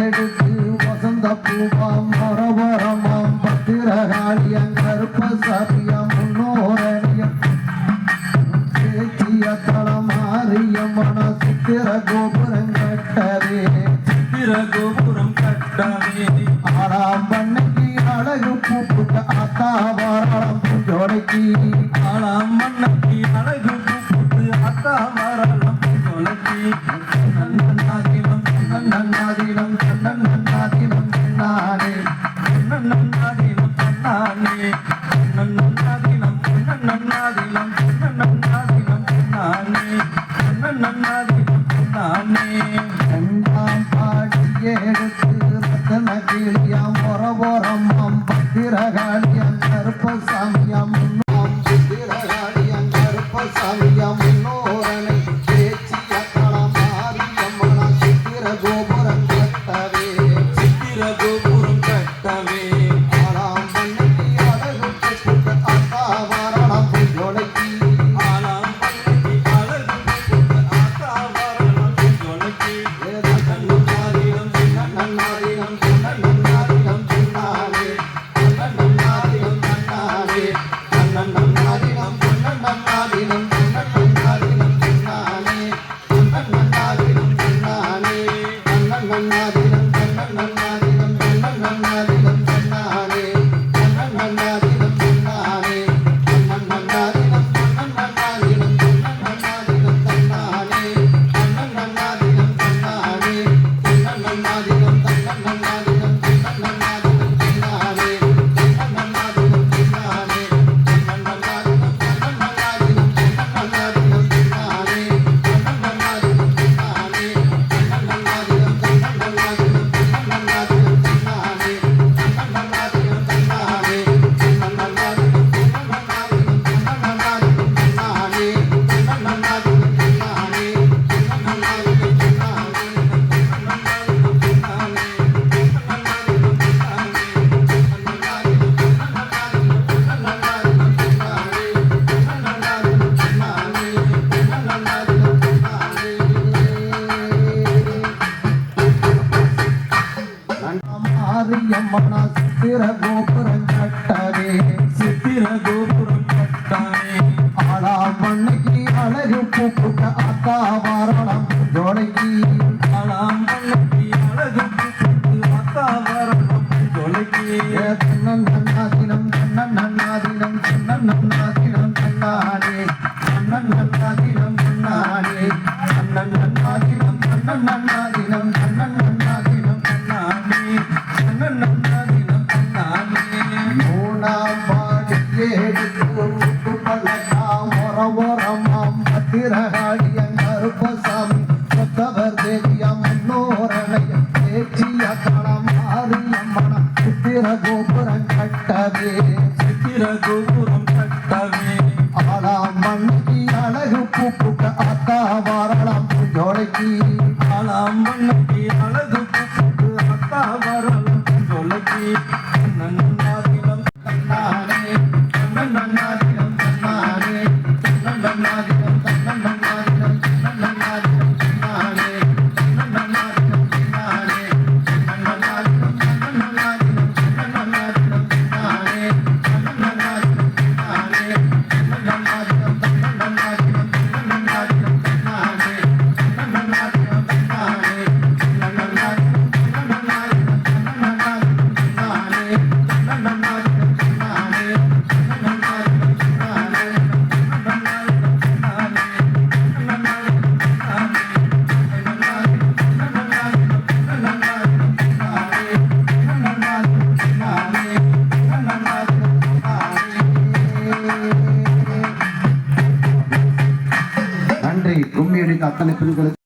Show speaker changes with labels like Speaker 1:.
Speaker 1: எடுத்து வசந்த பூவாம் மரபரமாம் பத்திரகாளியம் கருப்ப சபியம் முன்னோரணியம். சேத்திய தளமாரியம் மன சித்திர கோபுரம் கட்டவே.
Speaker 2: சித்திர கோபுரம் கட்டவே.
Speaker 1: ஆறாம் பண்ணைக்கு அழகு பூப்புட்ட அத்தாவாரம் பூஞ்சோடைக்கு
Speaker 2: ஆறாம் மண்ணைக்கு அழகு
Speaker 1: பூப்புட்டு அத்தாவாரம் பூஞ்சோடைக்கு now. அம்மனா சித்திர கோபுரம் கட்டானே
Speaker 2: சித்திர கோபுரம் கட்டானே
Speaker 1: ஆளா மண்ணைக்கு அழகு பூப்புட்ட அத்தா வரலாம் ஜோலைக்கு
Speaker 2: ஆளாம் மண்ணைக்கு அழகு
Speaker 1: கிரகாடியம் கருப்பசாமி கொத்தவர் தேவியம் முன்னோரணையம் தேச்சிய களம் ஆரியம்மன சித்திர கோபுரம் கட்டவே.
Speaker 2: சித்திர கோபுரம் கட்டவே.
Speaker 1: ஆளாம் மண்ணுக்கு அழகு பூப்புக்க அத்தா வாரலாம் ஜோடைக்கு
Speaker 2: அழகு
Speaker 1: তালে